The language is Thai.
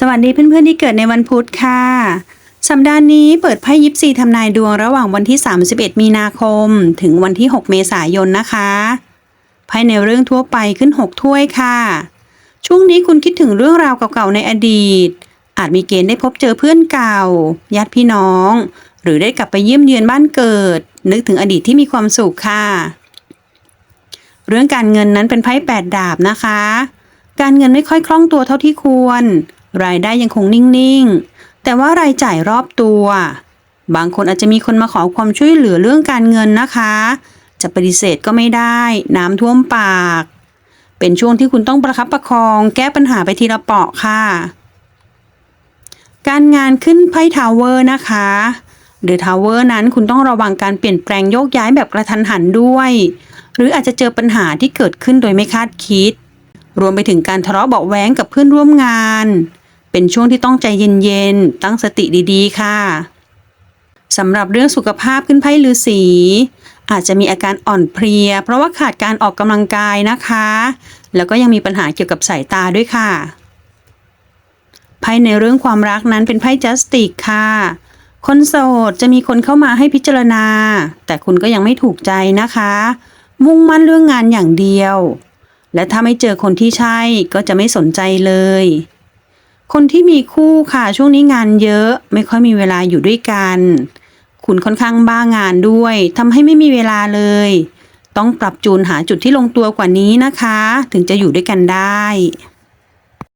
สวัสดีเพื่อนๆที่เกิดในวันพุธค่ะ สัปดาห์นี้เปิดไพ่ยิปซีทำนายดวงระหว่างวันที่ 31 มีนาคม ถึงวันที่ 6 เมษายนนะคะไพ่ในเรื่องทั่วไปขึ้น 6 ถ้วยค่ะ ช่วงนี้คุณคิดถึงเรื่องราวเก่าๆในอดีต อาจมีเกณฑ์ได้พบเจอเพื่อนเก่าญาติพี่น้อง หรือได้กลับไปเยี่ยมเยือนบ้านเกิด นึกถึงอดีตที่มีความสุขค่ะ เรื่องการเงินนั้นเป็นไพ่แปดดาบนะคะ การเงินไม่ค่อยคล่องตัวเท่าที่ควร รายได้ยังคงนิ่งๆ แต่ว่ารายจ่ายรอบตัว บางคนอาจจะมีคนมาขอความช่วยเหลือเรื่องการเงินนะคะ จะปฏิเสธก็ไม่ได้ น้ำท่วมปาก เป็นช่วงที่คุณต้องประคับประคองแก้ปัญหาไปทีละเปาะค่ะ การงานขึ้นไพ่ทาวเวอร์นะคะหรือทาวเวอร์นั้นคุณต้องระวังการเปลี่ยนแปลงโยกย้ายแบบกระทันหันด้วย หรืออาจจะเจอปัญหาที่เกิดขึ้นโดยไม่คาดคิด รวมไปถึงการทะเลาะเบาะแว้งกับเพื่อนร่วมงาน เป็นช่วงที่ต้องใจเย็นๆ ตั้งสติดีๆ ค่ะสำหรับเรื่องสุขภาพขึ้นไพ่ลือสีอาจจะมีอาการอ่อนเพลีย เพราะว่าขาดการออกกำลังกายนะคะ แล้วก็ยังมีปัญหาเกี่ยวกับสายตาด้วยค่ะไพ่ในเรื่องความรักนั้นเป็นไพ่จัสติกค่ะ คนโสดจะมีคนเข้ามาให้พิจารณา แต่คุณก็ยังไม่ถูกใจนะคะ มุ่งมั่นเรื่องงานอย่างเดียว และถ้าไม่เจอคนที่ใช่ก็จะไม่สนใจเลย คนที่มีคู่ค่ะช่วงนี้งานเยอะไม่ค่อยมีเวลาอยู่ด้วยกัน คุณค่อนข้างบ้างานด้วยทำให้ไม่มีเวลาเลย ต้องปรับจูนหาจุดที่ลงตัวกว่านี้นะคะ ถึงจะอยู่ด้วยกันได้